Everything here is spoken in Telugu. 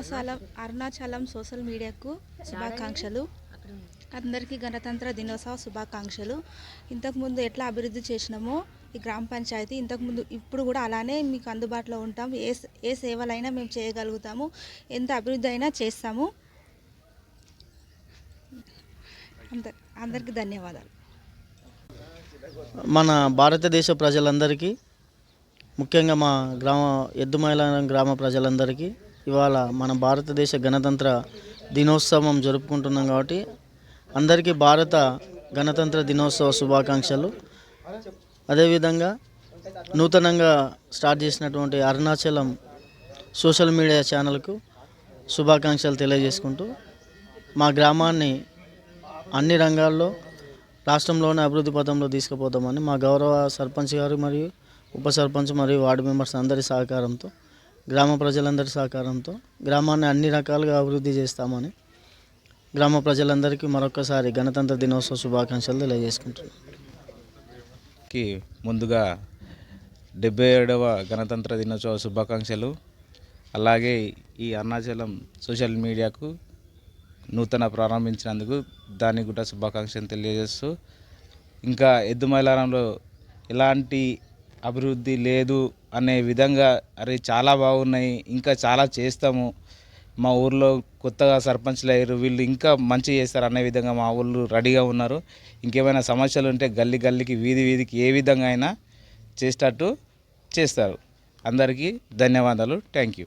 అరుణాచలం సోషల్ మీడియాకు శుభాకాంక్షలు. అందరికీ గణతంత్ర దినోత్సవ శుభాకాంక్షలు. ఇంతకుముందు ఎట్లా అభివృద్ధి చేసినామో ఈ గ్రామ పంచాయతీ ఇంతకుముందు ఇప్పుడు కూడా అలానే మీకు అందుబాటులో ఉంటాం ఏ ఏ సేవలైనా మేము చేయగలుగుతాము. ఎంత అభివృద్ధి అయినా చేస్తాము. అందరి అందరికీ ధన్యవాదాలు. మన భారతదేశ ప్రజలందరికీ ముఖ్యంగా మా గ్రామ ఎద్దుమైల గ్రామ ప్రజలందరికీ ఇవాళ మన భారతదేశ గణతంత్ర దినోత్సవం జరుపుకుంటున్నాం కాబట్టి అందరికీ భారత గణతంత్ర దినోత్సవ శుభాకాంక్షలు. అదేవిధంగా నూతనంగా స్టార్ట్ చేసినటువంటి అరుణాచలం సోషల్ మీడియా ఛానల్కు శుభాకాంక్షలు తెలియజేసుకుంటూ మా గ్రామాన్ని అన్ని రంగాల్లో రాష్ట్రంలోనే అభివృద్ధి పథంలో తీసుకుపోతామని మా గౌరవ సర్పంచ్ గారు మరియు ఉప సర్పంచ్ మరియు వార్డు మెంబర్స్ అందరి సహకారంతో గ్రామ ప్రజలందరి సహకారంతో గ్రామాన్ని అన్ని రకాలుగా అభివృద్ధి చేస్తామని గ్రామ ప్రజలందరికీ మరొకసారి గణతంత్ర దినోత్సవ శుభాకాంక్షలు తెలియజేసుకుంటున్నాను కి ముందుగా డెబ్బై ఏడవ గణతంత్ర దినోత్సవ శుభాకాంక్షలు. అలాగే ఈ అరుణాచలం సోషల్ మీడియాకు నూతన ప్రారంభించినందుకు దానికి కూడా శుభాకాంక్షలు తెలియజేస్తూ ఇంకా ఎద్దు మైలారంలో ఎలాంటి అభివృద్ధి లేదు అనే విధంగా అరే చాలా బాగున్నాయి ఇంకా చాలా చేస్తాము. మా ఊర్లో కొత్తగా సర్పంచ్లు అయ్యారు వీళ్ళు ఇంకా మంచి చేస్తారు అనే విధంగా మా ఊళ్ళు రెడీగా ఉన్నారు. ఇంకేమైనా సమస్యలు ఉంటే గల్లీ గల్లీకి వీధి వీధికి ఏ విధంగా అయినా చేసేటట్టు చేస్తారు. అందరికీ ధన్యవాదాలు. Thank you.